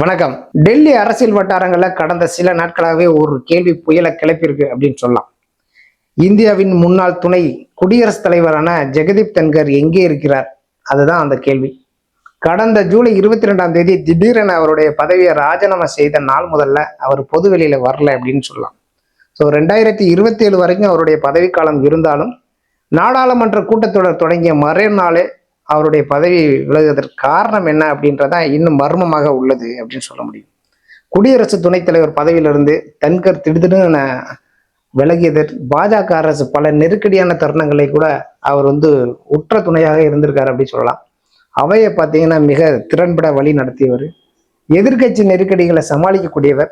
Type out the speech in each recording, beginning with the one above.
வணக்கம். டெல்லி அரசியல் வட்டாரங்களில் கடந்த சில நாட்களாகவே ஒரு கேள்வி புயலை கிளப்பியிருக்கு அப்படின்னு சொல்லலாம். இந்தியாவின் முன்னாள் துணை குடியரசுத் தலைவரான ஜெகதீப் தன்கர் எங்கே இருக்கிறார்? அதுதான் அந்த கேள்வி. கடந்த ஜூலை இருபத்தி ரெண்டாம் தேதி திடீரென அவருடைய பதவியை ராஜினாமா செய்த நாள் முதல்ல அவர் பொது வெளியில வரல அப்படின்னு சொல்லலாம். ஸோ ரெண்டாயிரத்தி இருபத்தி ஏழு வரைக்கும் அவருடைய பதவிக்காலம் இருந்தாலும் நாடாளுமன்ற கூட்டத்தொடர் தொடங்கிய மறுநாளே அவருடைய பதவி விலகுவதற்கு காரணம் என்ன அப்படின்றதான் இன்னும் மர்மமாக உள்ளது அப்படின்னு சொல்ல முடியும். குடியரசு துணைத் தலைவர் பதவியிலிருந்து தன்கர் திடுதிடுன்னு விலகியதர் பாஜக அரசு பல நெருக்கடியான தருணங்களை கூட அவர் வந்து உற்ற துணையாக இருந்திருக்காரு அப்படின்னு சொல்லலாம். அவையை பார்த்தீங்கன்னா மிக திறன்பட வழி நடத்தியவர். எதிர்க்கட்சி நெருக்கடிகளை சமாளிக்கக்கூடியவர்.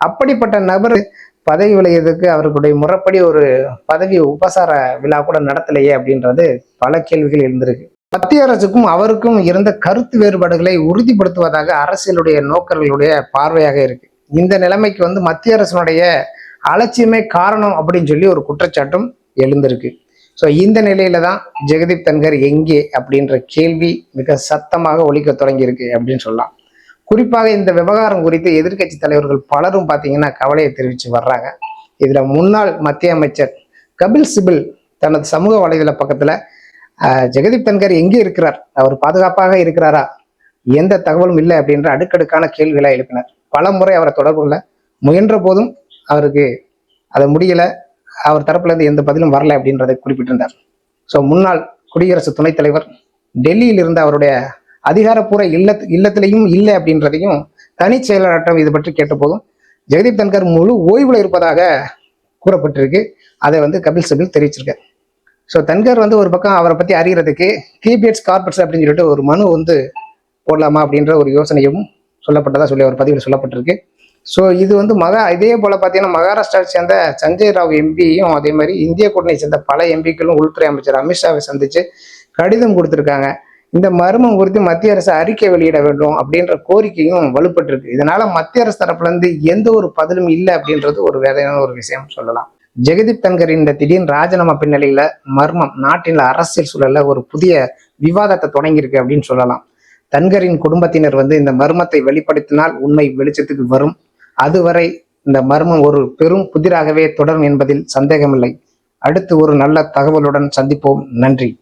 அப்படிப்பட்ட நபர் பதவி விலகியதுக்கு அவர்களுடைய முறைப்படி ஒரு பதவி உபசார விழா கூட நடத்தலையே அப்படின்றது பல கேள்விகள் இருந்திருக்கு மத்திய அரசுக்கும் அவருக்கும் இருந்த கருத்து வேறுபாடுகளை உறுதிப்படுத்துவதாக அரசியலுடைய நோக்கர்களுடைய பார்வையாக இருக்கு. இந்த நிலைமைக்கு வந்து மத்திய அரசினுடைய அலட்சியமே காரணம் அப்படின்னு சொல்லி ஒரு குற்றச்சாட்டும் எழுந்திருக்கு. ஸோ இந்த நிலையில தான் ஜெகதீப் தன்கர் எங்கே அப்படின்ற கேள்வி மிக சத்தமாக ஒழிக்க தொடங்கியிருக்கு அப்படின்னு சொல்லலாம். குறிப்பாக இந்த விவகாரம் குறித்து எதிர்க்கட்சி தலைவர்கள் பலரும் பார்த்தீங்கன்னா கவலையை தெரிவித்து வர்றாங்க. இதில் முன்னாள் மத்திய அமைச்சர் கபில் சிபில் தனது சமூக வலைதள பக்கத்தில் ஜெகதீப் தன்கர் எங்கே இருக்கிறார்? அவர் பாதுகாப்பாக இருக்கிறாரா? எந்த தகவலும் இல்லை அப்படின்ற அடுக்கடுக்கான கேள்விகளை எழுப்பினார். பல முறை அவரை தொடர்பு கொள்ள முயன்ற போதும் அவருக்கு அதை முடியல. அவர் தரப்புல இருந்து எந்த பதிலும் வரல அப்படின்றதை குறிப்பிட்டிருந்தார். ஸோ முன்னாள் குடியரசு துணைத் தலைவர் டெல்லியில் இருந்த அவருடைய அதிகாரப்பூர்வ இல்லத் இல்லத்திலையும் இல்லை அப்படின்றதையும் தனி செயலாளர்களிடம் இது பற்றி கேட்டபோதும் ஜெகதீப் தன்கர் முழு ஓய்வில் இருப்பதாக கூறப்பட்டிருக்கு. அதை வந்து கபில் சிபில் தெரிவிச்சிருக்கார். ஸோ தன்கர் வந்து ஒரு பக்கம் அவரை பற்றி அறிகிறதுக்கு கீபியட்ஸ் கார்பரேட்ஸ் அப்படின்னு சொல்லிட்டு ஒரு மனு வந்து போடலாமா அப்படின்ற ஒரு யோசனையும் சொல்லப்பட்டதாக சொல்லி ஒரு பதிவில் சொல்லப்பட்டிருக்கு. ஸோ இது வந்து மகா இதே போல் பார்த்தீங்கன்னா மகாராஷ்டிராவை சேர்ந்த சஞ்சய் ராவ் எம்பியும் அதே மாதிரி இந்திய கூட்டணியை சேர்ந்த பல எம்பிக்களும் உள்துறை அமைச்சர் அமித்ஷாவை சந்தித்து கடிதம் கொடுத்துருக்காங்க. இந்த மர்மம் குறித்து மத்திய அரசு அறிக்கை வெளியிட வேண்டும் அப்படின்ற கோரிக்கையும் வலுப்பட்டிருக்கு. இதனால மத்திய அரசு தரப்புலேருந்து எந்த ஒரு பதிலும் இல்லை அப்படின்றது ஒரு வேதையான ஒரு விஷயம் சொல்லலாம். ஜெகதீப் தன்கர் இந்த திடீர் ராஜினாமா பின்னணியில மர்மம் நாட்டில் அரசியல் சூழல்ல ஒரு புதிய விவாதத்தை தொடங்கியிருக்கு அப்படின்னு சொல்லலாம். தன்கரின் குடும்பத்தினர் வந்து இந்த மர்மத்தை வெளிப்படுத்தினால் உண்மை வெளிச்சத்துக்கு வரும். அதுவரை இந்த மர்மம் ஒரு பெரும் புதிராகவே தொடரும் என்பதில் சந்தேகமில்லை. அடுத்து ஒரு நல்ல தகவலுடன் சந்திப்போம். நன்றி.